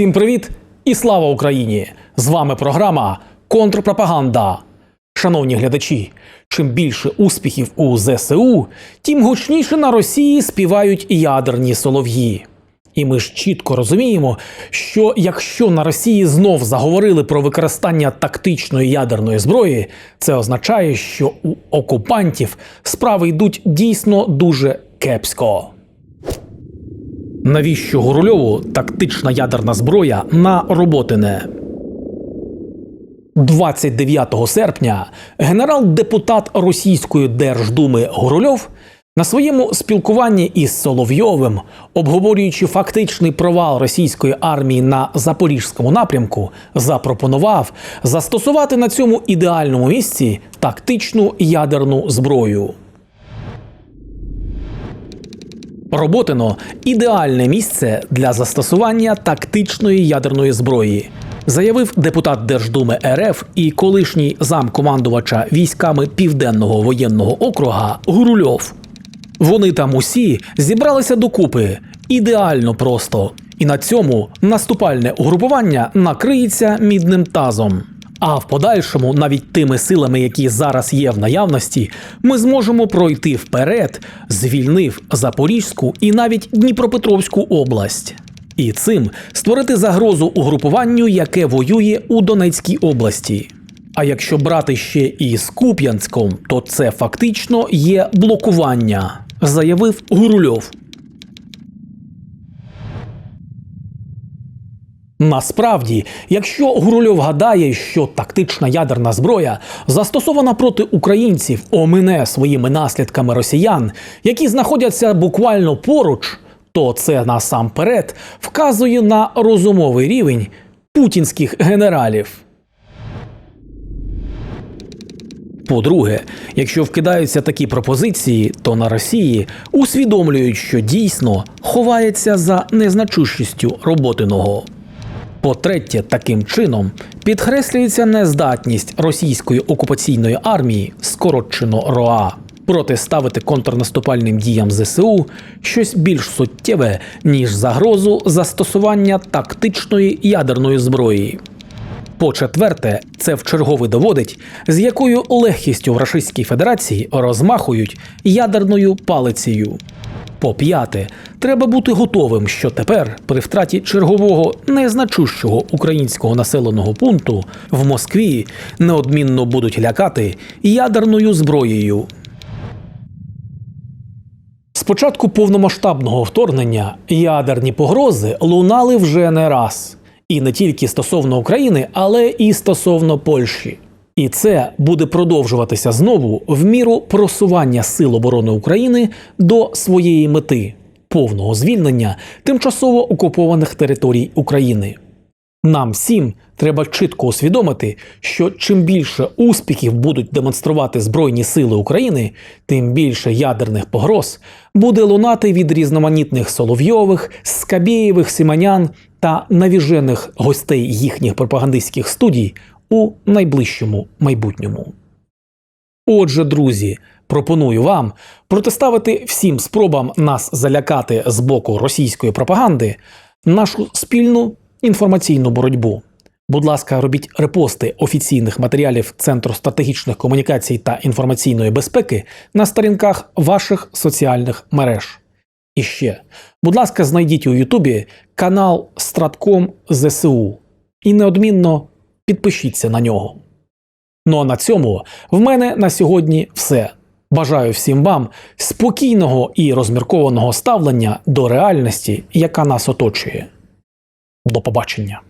Всім привіт і слава Україні! З вами програма Контрпропаганда. Шановні глядачі, чим більше успіхів у ЗСУ, тим гучніше на Росії співають ядерні солов'ї. І ми ж чітко розуміємо, що якщо на Росії знов заговорили про використання тактичної ядерної зброї, це означає, що у окупантів справи йдуть дійсно дуже кепсько. Навіщо Гурульову тактична ядерна зброя на Роботине? 29 серпня генерал-депутат Російської Держдуми Гурульов на своєму спілкуванні із Соловйовим, обговорюючи фактичний провал російської армії на запорізькому напрямку, запропонував застосувати на цьому ідеальному місці тактичну ядерну зброю. Роботино ідеальне місце для застосування тактичної ядерної зброї, заявив депутат Держдуми РФ і колишній замкомандувача військами Південного воєнного округа Гурульов. Вони там усі зібралися докупи ідеально просто, і на цьому наступальне угрупування накриється мідним тазом. А в подальшому, навіть тими силами, які зараз є в наявності, ми зможемо пройти вперед, звільнив Запорізьку і навіть Дніпропетровську область. І цим створити загрозу угрупуванню, яке воює у Донецькій області. А якщо брати ще і з Куп'янськом, то це фактично є блокування, заявив Гурульов. Насправді, якщо Гурульов гадає, що тактична ядерна зброя застосована проти українців омине своїми наслідками росіян, які знаходяться буквально поруч, то це насамперед вказує на розумовий рівень путінських генералів. По-друге, якщо вкидаються такі пропозиції, то на Росії усвідомлюють, що дійсно ховається за незначущістю роботиного. По-третє, таким чином підкреслюється нездатність російської окупаційної армії, скорочено РОА, протиставити контрнаступальним діям ЗСУ щось більш суттєве, ніж загрозу застосування тактичної ядерної зброї. По-четверте, це вчергове доводить, з якою легкістю в Російській Федерації розмахують ядерною палицею. По-п'яте, треба бути готовим, що тепер, при втраті чергового незначущого українського населеного пункту, в Москві неодмінно будуть лякати ядерною зброєю. З початку повномасштабного вторгнення ядерні погрози лунали вже не раз. І не тільки стосовно України, але і стосовно Польщі. І це буде продовжуватися знову в міру просування Сил оборони України до своєї мети повного звільнення тимчасово окупованих територій України. Нам всім треба чітко усвідомити, що чим більше успіхів будуть демонструвати Збройні Сили України, тим більше ядерних погроз буде лунати від різноманітних Соловйових, Скабєєвих, Сіманян та навіжених гостей їхніх пропагандистських студій у найближчому майбутньому. Отже, друзі, пропоную вам протиставити всім спробам нас залякати з боку російської пропаганди нашу спільну інформаційну боротьбу. Будь ласка, робіть репости офіційних матеріалів Центру стратегічних комунікацій та інформаційної безпеки на сторінках ваших соціальних мереж. І ще, будь ласка, знайдіть у Ютубі канал Стратком ЗСУ і неодмінно підпишіться на нього. Ну а на цьому в мене на сьогодні все. Бажаю всім вам спокійного і розміркованого ставлення до реальності, яка нас оточує. До побачення.